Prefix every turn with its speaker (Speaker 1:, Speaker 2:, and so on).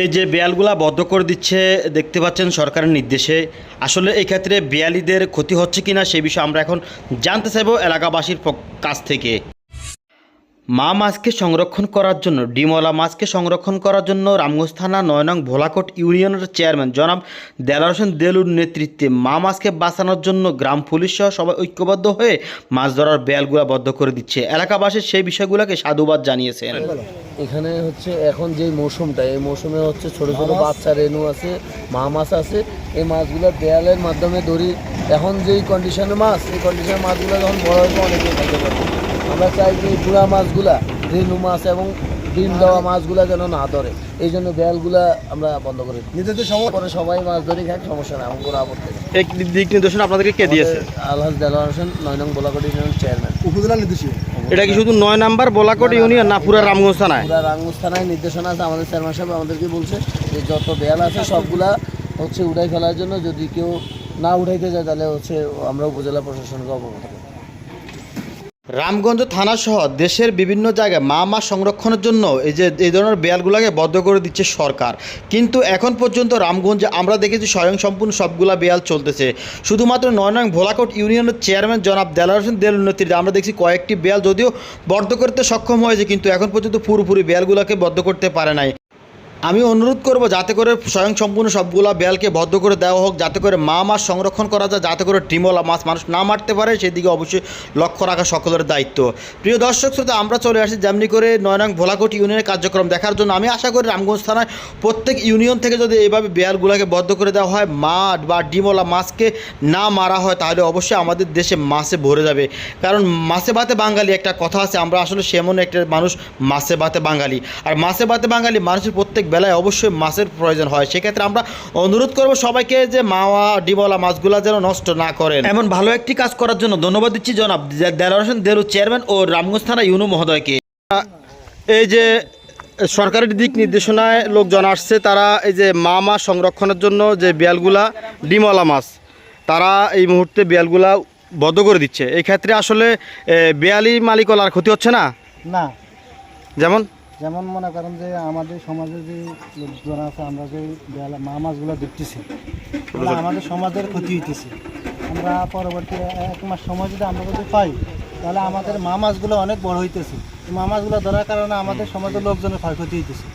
Speaker 1: এই যে বেয়ালগুলা বদ্ধ করে দিচ্ছে, দেখতে পাচ্ছেন সরকারের নির্দেশে। আসলে এই ক্ষেত্রে বেয়ালিদের ক্ষতি হচ্ছে কিনা, সে বিষয়ে আমরা এখন জানতে চাইব এলাকাবাসীর কাছ থেকে। মা মাছকে সংরক্ষণ করার জন্য ডিমলা মাছকে সংরক্ষণ করার জন্য রামগঞ্জ থানা নয়নং ভোলাকোট ইউনিয়নের চেয়ারম্যান জনাব দেলার হোসেন দেলুর নেতৃত্বে মা মাছকে বাঁচানোর জন্য গ্রাম পুলিশ সহ সবাই ঐক্যবদ্ধ হয়ে মাছ ধরার বেয়ালগুলা বদ্ধ করে দিচ্ছে। এলাকাবাসীর সেই বিষয়গুলোকে সাধুবাদ জানিয়েছেন।
Speaker 2: এখানে হচ্ছে এখন যে মৌসুমটা এই মৌসুমে হচ্ছে ছোট ছোট বাচ্চা রেনু আছে মা মাছ আছে। এই মাছগুলো দেয়ালের মাধ্যমে ধরি এখন যেই কন্ডিশনের মাছ এই কন্ডিশনের মাছগুলো যখন বড় হবে অনেকে খাইতে পারবে। আমরা চাই যে বুড়া মাছগুলা রেনু মাছ এবং ডিম দেওয়া মাছগুলা যেন না ধরে। এই জন্য দেয়ালগুলা আমরা বন্ধ করে
Speaker 3: নিজেদের সময়
Speaker 2: পরে সবাই মাছ ধরে খায় সমস্যা নেই এমন কোনো আপত্তি
Speaker 1: এক দিক নির্দেশনা আপনাদেরকে কে দিয়েছে?
Speaker 2: আলহাজ দেলোয়ার হোসেন নয় নং বোলাকটি ইউনিয়ন চেয়ারম্যান।
Speaker 3: উপজেলা নির্দেশীয়
Speaker 1: এটা কি শুধু নয় নাম্বার বোলাকোট ইউনিয়ন না পুরো রামগঞ্জ থানায়?
Speaker 2: পুরা রাঙ্গুস থানায় নির্দেশনা আছে আমাদের চেয়ারম্যান সাহেব আমাদেরকে বলছে যে যত দেয়াল আছে সবগুলা হচ্ছে উঠাই ফেলার জন্য যদি কেউ না উঠাইতে যায় তাহলে হচ্ছে আমরা উপজেলা প্রশাসনকে অবগত।
Speaker 1: রামগঞ্জ থানা সহ দেশের বিভিন্ন জায়গায় মা মা সংরক্ষণের জন্য এই যে, এই ধরনের বেয়ালগুলোকে বদ্ধ করে দিচ্ছে সরকার। কিন্তু এখন পর্যন্ত রামগঞ্জে আমরা দেখেছি স্বয়ংসম্পূর্ণ সবগুলা বেয়াল চলতেছে। শুধুমাত্র নয় নং ভোলাকোট ইউনিয়নের চেয়ারম্যান জনাব দেলার হোসেন দেল নেতৃত্বে আমরা দেখছি কয়েকটি বেয়াল যদিও বদ্ধ করতে সক্ষম হয়েছে, কিন্তু এখন পর্যন্ত পুরোপুরি বেয়ালগুলোকে বদ্ধ করতে পারে নাই। আমি অনুরোধ করব যাতে করে স্বয়ং সম্পূর্ণ সবগুলা বেলকে বদ্ধ করে দেওয়া হোক, যাতে করে মা মাছ সংরক্ষণ করা যায়, যাতে করে ডিমলা মাছ মানুষ না মারতে পারে, সেদিকে অবশ্যই লক্ষ্য রাখা সকলের দায়িত্ব। প্রিয় দর্শক শ্রোতা, আমরা চলে আসি যেমনি করে নয় নং ভোলাকোট ইউনিয়নের কার্যক্রম দেখার জন্য। আমি আশা করি রামগঞ্জ থানায় প্রত্যেক ইউনিয়ন থেকে যদি এইভাবে বেয়ালগুলোকে বদ্ধ করে দেওয়া হয় মাছ বা ডিমলা মাছকে না মারা হয়, তাহলে অবশ্যই আমাদের দেশে মাছে ভরে যাবে। কারণ মাছে ভাতে বাঙালি একটা কথা আছে, আমরা আসলে সেমন একটা মানুষ মাছে ভাতে বাঙালি। আর মাছে ভাতে বাঙালি মানুষের প্রত্যেক বেলায় অবশ্যই মাছের প্রয়োজন হয়। সেক্ষেত্রে আমরা অনুরোধ করব সবাইকে যে মাওয়া ডিবলা মাছগুলা যেন নষ্ট না করেন। এমন ভালো একটি কাজ করার জন্য ধন্যবাদ দিচ্ছি জনাব দেলার হোসেন দেলু চেয়ারম্যান ও রামগঞ্জ থানা ইউনু মহোদয়কে। এই যে সরকারের দিক নির্দেশনায় লোকজন আসছে তারা এই যে মা মাছ সংরক্ষণের জন্য যে বিয়ালগুলা ডিমওয়ালা মাছ তারা এই মুহূর্তে বিয়ালগুলা বদ্ধ করে দিচ্ছে। এই ক্ষেত্রে আসলে বেয়ালি মালিকলার ক্ষতি হচ্ছে না?
Speaker 3: না।
Speaker 1: যেমন?
Speaker 3: যেমন মনে করেন যে আমাদের সমাজে যে লোকজন আছে, আমরা যে মা মাছগুলো দেখতেছি আমাদের সমাজের ক্ষতি হইতেছে। আমরা পরবর্তী এক মাস সময় যদি আমরা যদি পাই, তাহলে আমাদের মা মাছগুলো অনেক বড় হইতেছে। মা মাছগুলো ধরার কারণে আমাদের সমাজের লোকজনের ক্ষয়ক্ষতি হইতেছে।